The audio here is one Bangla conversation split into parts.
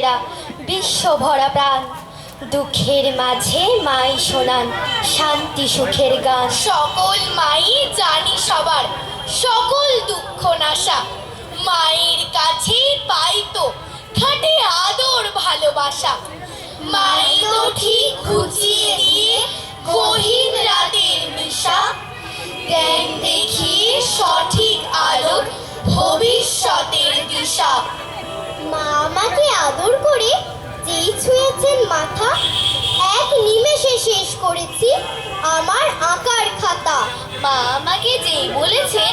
ঘেরা বিশ্ব ভরা প্রাণ। দুঃখের মাঝে মাই শোনান শান্তি সুখের গান। সকল মাই জানি সবার, সকল দুঃখ নাশা। মায়ের কাছে পাই তো খাটে আদর ভালোবাসা। মাই তো ঠিক ঘুচিয়ে দিয়ে গহীন রাতের নিশা। দেন দেখি সঠিক আলোর ভবিষ্যতের দিশা। আমাকে আদর করে যেই ছুঁয়েছেন মাথা, এক নিমেষে শেষ করেছি আমার আঁকার খাতা। মা আমাকে যেই বলেছেন,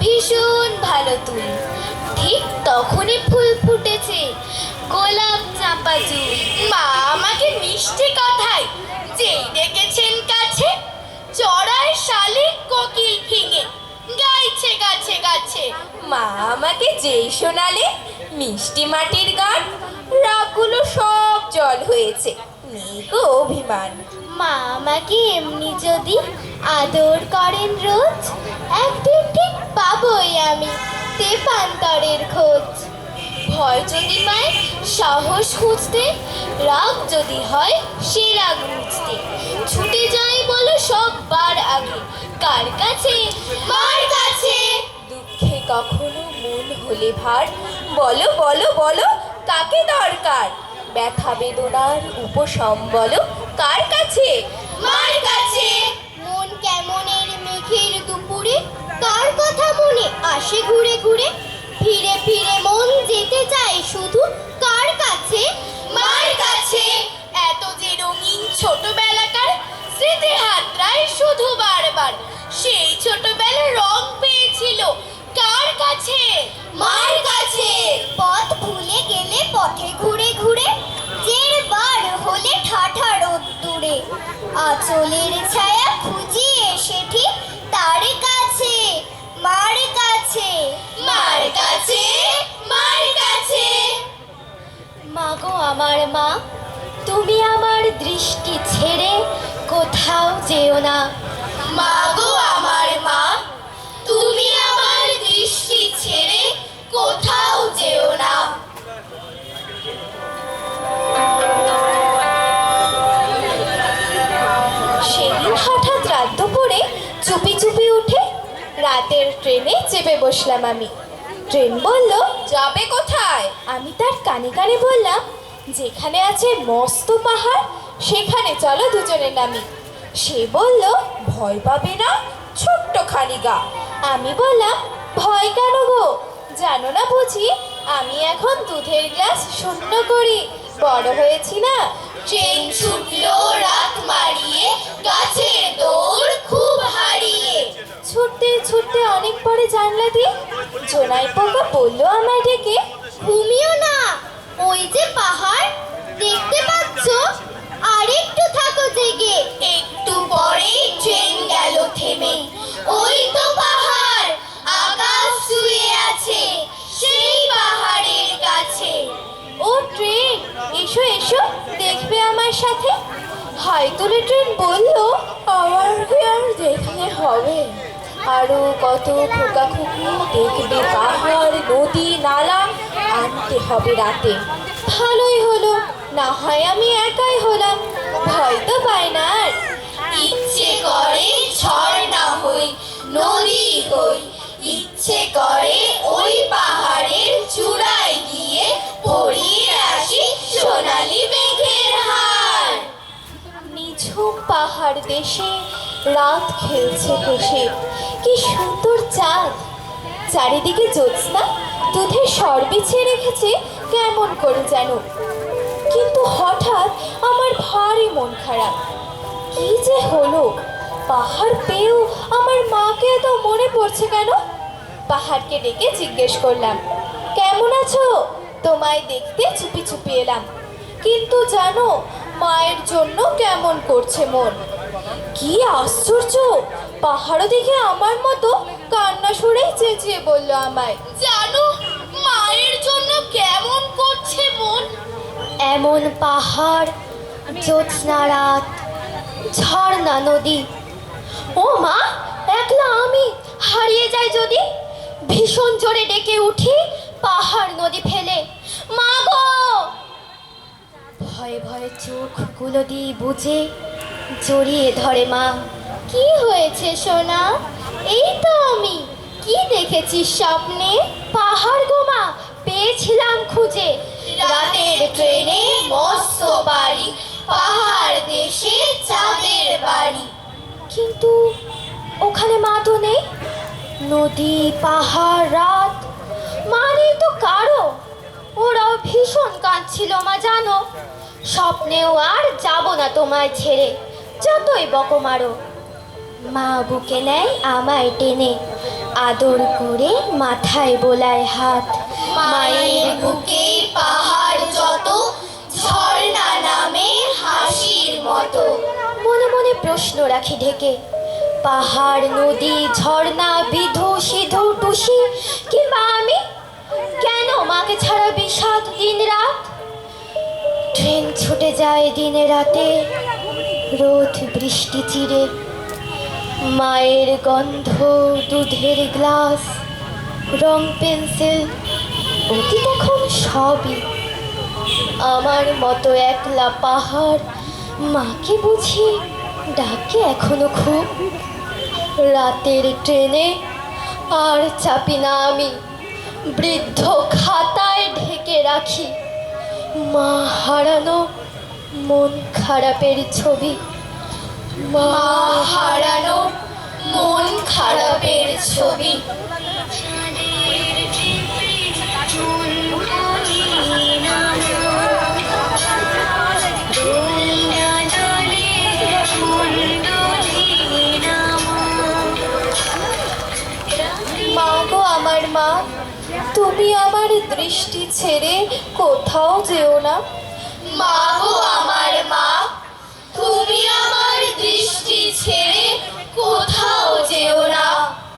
ভীষণ ভালো তুই। ঠিক তখনই ফুল ফুটেছে, গোলাপ চাপা চুল। মা আমাকে মিষ্টি কথায়, যেই ডেকেছেন কাছে চড়ায় শালিক কোকিল ফিঙে, গাইছে গাছে গাছে। মা আমাকে যেই শোনালে মিষ্টি মাটির গান রাগগুলো সব জল হয়েছে। নেই গো অভিমান। মা আমাকে এমনি যদি আদর করেন রোজ একদিন ঠিক পাবই আমি তেপান্তরের খোঁজ। ভয় যদি পায় সাহস খুঁজতে রাগ যদি হয় সে রাগ বুঝতে। ছুটে যাই বলো সববার আগে কার কাছে? মার কাছে! দুঃখে কখনো মন হলে ভার বলো বলো বলো কাকে দরকার? ব্যথা বেদনার উপশম বলো কার কাছে? মার কাছে। মন কেমনের মেঘের দুপুরে? কার কথা মনে আসে ঘুরে ঘুরে? ফিরে ফিরে মন যেতে চায় শুধু কার কাছে? মার কাছে। এত যে রঙিন ছোটবেলাকার স্মৃতি হাতড়ায় শুধু বারবার সেই ছোটবেলা রং পেয়েছিল কার কাছে? মার কাছে। পথে ঘুরে ঘুরে জের বার হলে ঠাঠা রোদ দূরে আঁচলের ছায়া খুঁজিয়ে সেটি তার কাছে মার কাছে। মার কাছে মার কাছে। মাগো আমার মা তুমি আমার দৃষ্টি ছেড়ে কোথাও যেও না। মাগো আমার চুপি চুপি উঠে রাতের ট্রেনে চেপে বসলাম আমি। ট্রেন বলল, যাবে কোথায়? আমি তার কানে কানে বললাম, যেখানে আছে মস্ত পাহাড়, সেখানে চলো দুজনে নামি। সে বলল, ভয় পাবে না ছোট্ট খালি গা। আমি বললাম, ভয় কেন গো? জানো না বুঝি, আমি এখন দুধের গ্লাস শূন্য করি। বড় হয়েছি না? ট্রেন ছুটলো রাত মারিয়ে গাছের দৌড় খুব হারিয়ে। ছুটতে ছুটতে অনেক পরে জানলা দিয়ে জোনাই পোকা বলল আমায় ডেকে। ঘুমিও না। ওই যে পাহাড় দেখতে পাচ্ছ? আর একটু থাকো জেগে। একটু পরেই ট্রেন হয়তলে ট্রেন বলল, আমার আর দেখলে হবে? আরও কত খোকা খুকি দেখবে পাহাড়, নদী, নালা, আনতে হবে রাতে। ভালোই হলো, না হয় আমি একাই হলাম, ভয় তো পাই না আর। ইচ্ছে করে ঝর্ণা হই, নদী হই, ইচ্ছে করে ওই পাহাড়ের চূড়ায় দেশে রাত খেলছে হেসে। কি সুন্দর চাঁদ। চারিদিকে জ্যোৎস্না। দুধের সর বিছিয়ে রেখেছে কেমন করে যেন। কিন্তু হঠাৎ আমার ভারী মন খারাপ। কি যে হলো? পাহাড় পেয়েও আমার মাকে এত মনে পড়ছে কেন? পাহাড়কে ডেকে জিজ্ঞেস করলাম, কেমন আছো? তোমায় দেখতে চুপি চুপি এলাম। কিন্তু জানো, মায়ের জন্য কেমন করছে মন। কি আশ্চর্য! পাহাড়ও দেখে আমার মতো কান্না সুরেই চেঁচিয়ে বলল আমায়, জানো, মায়ের জন্য কেমন করছে মন? এমন পাহাড়, জ্যোৎস্না রাত, ঝর্ণা নদী। ও মা, একলা আমি হারিয়ে যাই যদি? ভীষণ জোরে ডেকে উঠি পাহাড় নদী ফেলে। মা গো! ভয়ে ভয়ে চোখগুলো দিয়ে বুঝে জড়িয়ে ধরে মা। কি হয়েছে সোনা? এই তো আমি। কি দেখেছিস স্বপ্নে? পাহাড় গোমা পেয়েছিলাম খুঁজে। রাতের ট্রেনে মস্ত বাড়ি, পাহাড় দেশে চাঁদের বাড়ি। কিন্তু ওখানে মা তো নেই। নদী, পাহাড়, রাত মা নেই তো কারও। ওরাও ভীষণ কাঁদছিল মা, জানো। স্বপ্নেও আর যাব না তোমায় ছেড়ে। যতই বকো মারো। মা বুকে নেয় আমায় টেনে। আদর করে মাথায় বোলায় হাত। মায়ের বুকে পাহাড় যত, ঝর্ণা নামে হাসির মতো। মনে মনে প্রশ্ন রাখি ঢেকে। পাহাড়, নদী, ঝর্ণা, বিধু, সিধু, টুসি, কিংবা আমি? কেন মাকে ছাড়া বিষাদ দিন রাত? ট্রেন ছুটে যায় দিনে রাতে। রোদ বৃষ্টি চিরে, মায়ের গন্ধ দুধের গ্লাস, রং পেন্সিল অতীত এখন সবই। আমার মতো একলা পাহাড় মাকে বুঝি ডাকে এখনও খুব। রাতের ট্রেনে আর চাপি না আমি, বৃদ্ধ খাতায় ঢেকে রাখি। মা হারানো মন খারাপের ছবি। মা হারানো মন খারাপের ছবি। আমার মা, তুমি আমার দৃষ্টি ছেড়ে কোথাও যেও না। মা গো আমার মা তুমি আমার দৃষ্টি ছেড়ে কোথাও যেও